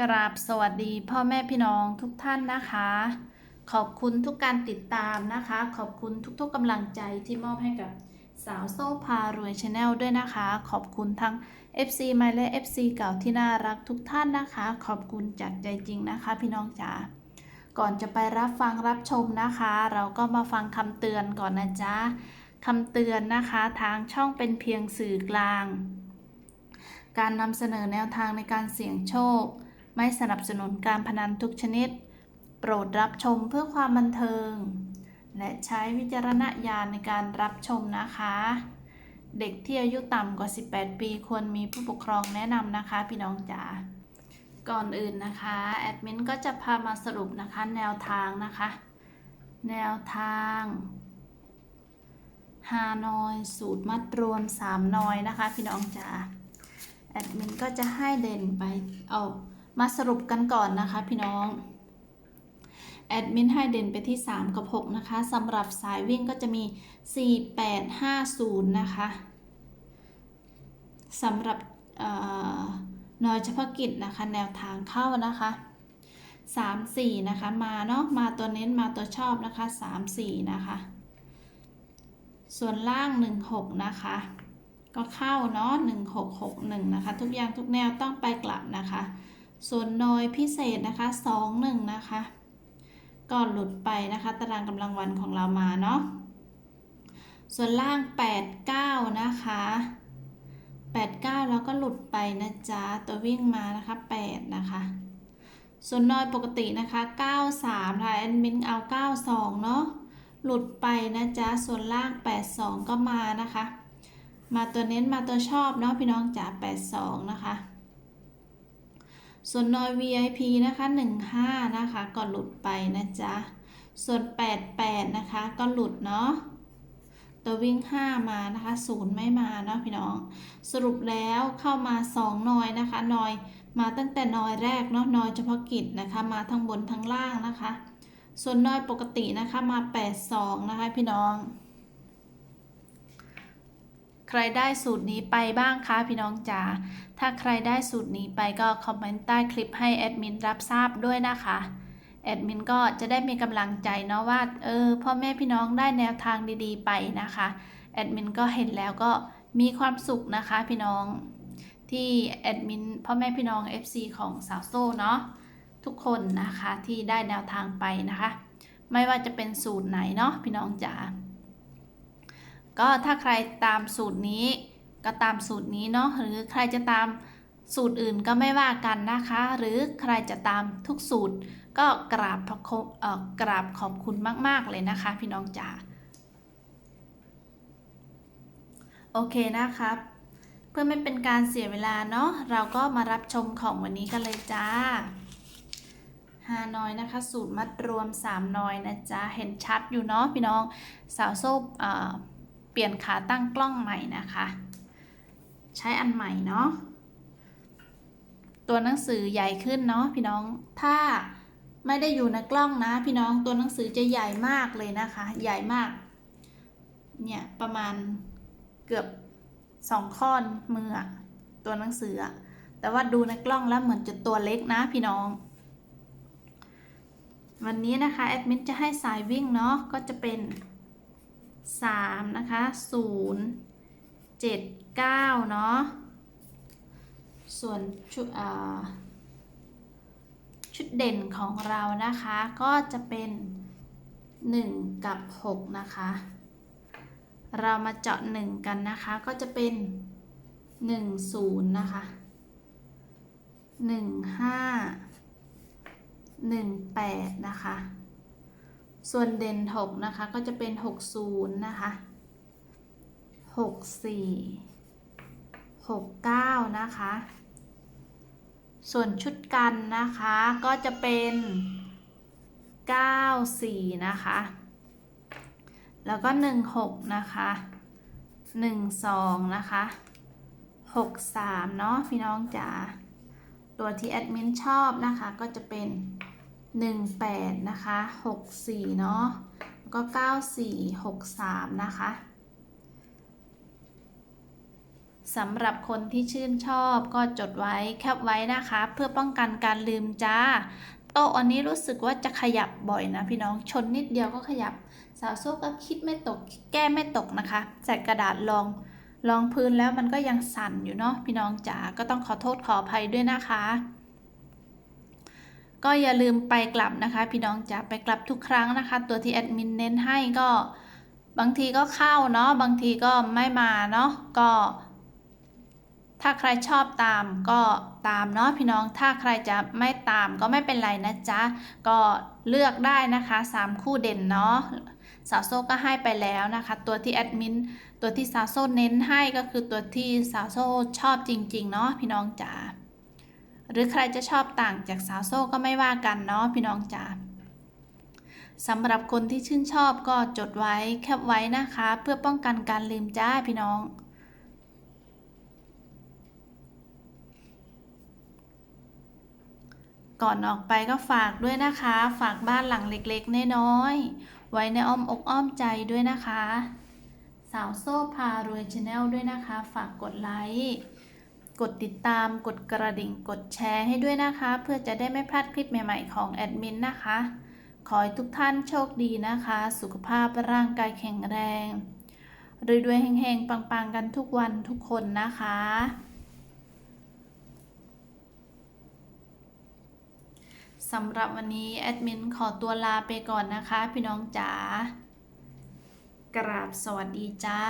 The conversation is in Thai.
กราบสวัสดีพ่อแม่พี่น้องทุกท่านนะคะ ขอบคุณทุกการติดตามนะคะ ขอบคุณทุกๆกำลังใจที่มอบให้กับสาวโซ่พารวยชาแนลด้วยนะคะ ขอบคุณทั้ง FC ใหม่และ FC เก่าที่น่ารักทุกท่านนะคะ ขอบคุณจากใจจริงนะคะ พี่น้องจ๋าก่อนจะไปรับฟังรับชมนะคะ เราก็มาฟังคำเตือนก่อนนะจ๊ะคำเตือนนะคะทางช่องเป็นเพียงสื่อกลาง การนำเสนอแนวทางในการเสี่ยงโชค ไม่สนับสนุนการพนันทุกชนิด โปรดรับชมเพื่อความบันเทิง และใช้วิจารณญาณในการรับชมนะคะ เด็กที่อายุต่ำกว่า 18 ปีควรมีผู้ปกครองแนะนำนะคะ พี่น้องจ๋าก่อนอื่นนะคะแอดมินก็จะพามาสรุปนะคะแนวทางนะคะ แนวทางฮานอยสูตรมัดรวม 3 นอยนะคะ พี่น้องจ๋าแอดมินก็จะให้เด่นไปเอา มาสรุปกันก่อนนะคะพี่น้องแอดมินให้เด่นไปที่ 3 กับ 6 นะคะสำหรับสายวิ่งก็จะมี 4 8 5 0 นะคะสำหรับเอ่อยเฉพาะกิจนะคะแนวทางเข้านะคะ 3 4 นะคะ มาเนาะมาตัวเน้นมาตัวชอบนะคะ 3 4 นะคะ ส่วนล่าง 1 6 นะคะ ก็เข้าเนาะ1661 นะคะ ทุกอย่างทุกแนวต้องไปกลับนะคะ ส่วนนอยพิเศษนะคะ21นะคะก็หลุดไปนะคะ ตารางกำลังวันของเรามาเนาะส่วนล่าง 89 นะคะ 89 แล้วก็หลุดไปนะจ๊ะ ตัววิ่งมานะคะ 8 นะคะ ส่วนนอยปกตินะคะ 93ค่ะแอดมินเอา 92 เนาะหลุดไปนะจ๊ะ ส่วนล่าง 82 ก็มานะคะ มาตัวเน้นมาตัวชอบเนาะพี่น้องจ๋า82 นะคะ ส่วนนอย VIP นะคะ15 นะคะก็หลุดไปนะจ๊ะ ส่วน 88 นะคะก็หลุดเนาะตัววิ่ง 5 มานะคะ0ไม่มาเนาะพี่น้อง สรุปแล้วเข้ามา 2 นอยนะคะ นอยมาตั้งแต่นอยแรกเนาะนอยเฉพาะกิจนะคะ มาทั้งบนทั้งล่างนะคะ ส่วนนอยปกตินะคะมา 82 นะคะพี่น้อง ใครได้สูตรนี้ไปบ้างคะพี่น้องจ๋า ถ้าใครได้สูตรนี้ไปก็คอมเมนต์ใต้คลิปให้แอดมินรับทราบด้วยนะคะ แอดมินก็จะได้มีกำลังใจเนาะว่า เออพ่อแม่พี่น้องได้แนวทางดีๆไปนะคะ แอดมินก็เห็นแล้วก็มีความสุขนะคะพี่น้อง ที่แอดมินพ่อแม่พี่น้อง FC ของสาวโซ่เนาะทุกคนนะคะที่ได้แนวทางไปนะคะ ไม่ว่าจะเป็นสูตรไหนเนาะพี่น้องจ๋า ก็ถ้าใครตามสูตรนี้ก็ตามสูตรนี้เนาะหรือใครจะตามสูตรอื่นก็ไม่ว่ากันนะคะ หรือใครจะตามทุกสูตร ก็กราบกราบขอบคุณมาก ๆ เลยนะคะ พี่น้องจ๋าโอเคนะครับ เพื่อไม่เป็นการเสียเวลาเนาะเราก็มารับชมของวันนี้กันเลยจ้าฮานอยนะคะ สูตรมัดรวม3นอยนะจ๊ะเห็นชัดอยู่เนาะพี่น้องสาวโซ่ เปลี่ยนขาตั้งกล้องใหม่นะคะ ใช้อันใหม่เนาะตัวหนังสือใหญ่ขึ้นเนาะพี่น้องถ้าไม่ได้อยู่ในกล้องนะ พี่น้องตัวหนังสือจะใหญ่มากเลยนะคะ ใหญ่มากเนี่ยประมาณเกือบสองข้อนมือตัวหนังสือแต่ว่าดูในกล้องแล้วเหมือนจะตัวเล็กนะพี่น้อง วันนี้นะคะแอดมินจะให้สายวิ่งเนาะก็จะเป็น 3 นะคะ 0 7 9 เนาะ ส่วนชุดชุดเด่นของเรานะคะ ก็จะเป็น 1 กับ 6 นะคะ เรามาเจาะ 1 กันนะคะ ก็จะเป็น 1 0 นะคะ 1 5 1 8 นะคะ ส่วนเด่น6นะคะก็จะเป็น 60 นะคะ 64 69 นะคะ ส่วนชุดกันนะคะก็จะเป็น 94 นะคะ แล้วก็ 16 นะคะ 12 นะคะ 63 เนาะพี่น้องจ๋าตัวที่แอดมินชอบนะคะก็จะเป็น 18 นะคะ 64 เนาะแล้วก็ 94 63 นะคะสำหรับคนที่ชื่นชอบก็จดไว้แคปไว้นะคะ เพื่อป้องกันการลืมจ้า โต๊ะอันนี้รู้สึกว่าจะขยับบ่อยนะพี่น้องชนนิดเดียวก็ขยับ สาวโซ่ก็คิดไม่ตก แก้ไม่ตกนะคะใส่กระดาษรองรองพื้นแล้วมันก็ยังสั่นอยู่เนาะพี่น้องจ๋าก็ต้องขอโทษขออภัยด้วยนะคะ ก็อย่าลืมไปกลับนะคะ พี่น้องจ๋าไปกลับทุกครั้งนะคะ ตัวที่แอดมินเน้นให้ก็บางทีก็เข้าเนาะบางทีก็ไม่มาเนาะก็ ถ้าใครชอบตามก็ตามเนาะพี่น้องถ้าใครจะไม่ตามก็ไม่เป็นไรนะจ๊ะก็เลือกได้นะคะ 3 คู่เด่นเนาะสาวโซ่ก็ให้ไปแล้วนะคะ ตัวที่แอดมินตัวที่สาวโซ่เน้นให้ก็คือตัวที่สาวโซ่ชอบจริง ๆ เนาะพี่น้องจ๋า หรือใครจะชอบต่างจากสาวโซ่ก็ไม่ว่ากันเนาะพี่น้องจ๋าสำหรับคนที่ชื่นชอบก็จดไว้แคปไว้นะคะ เพื่อป้องกันการลืมจ้าพี่น้องก่อนออกไปก็ฝากด้วยนะคะ ฝากบ้านหลังเล็กๆ น้อยๆ ไว้ในอ้อมอกอ้อมใจด้วยนะคะ สาวโซ่พารวยชาแนลด้วยนะคะ ฝากกดไลค์ กดติดตาม กดกระดิ่ง กดแชร์ให้ด้วยนะคะ เพื่อจะได้ไม่พลาดคลิปใหม่ ๆ ของแอดมินนะคะ ขอให้ทุกท่านโชคดีนะคะ สุขภาพร่างกายแข็งแรงรวยๆเฮงๆ ปังๆ กันทุกวันทุกคนนะคะสำหรับวันนี้แอดมินขอตัวลาไปก่อนนะคะ พี่น้องจ๋ากราบสวัสดีจ้า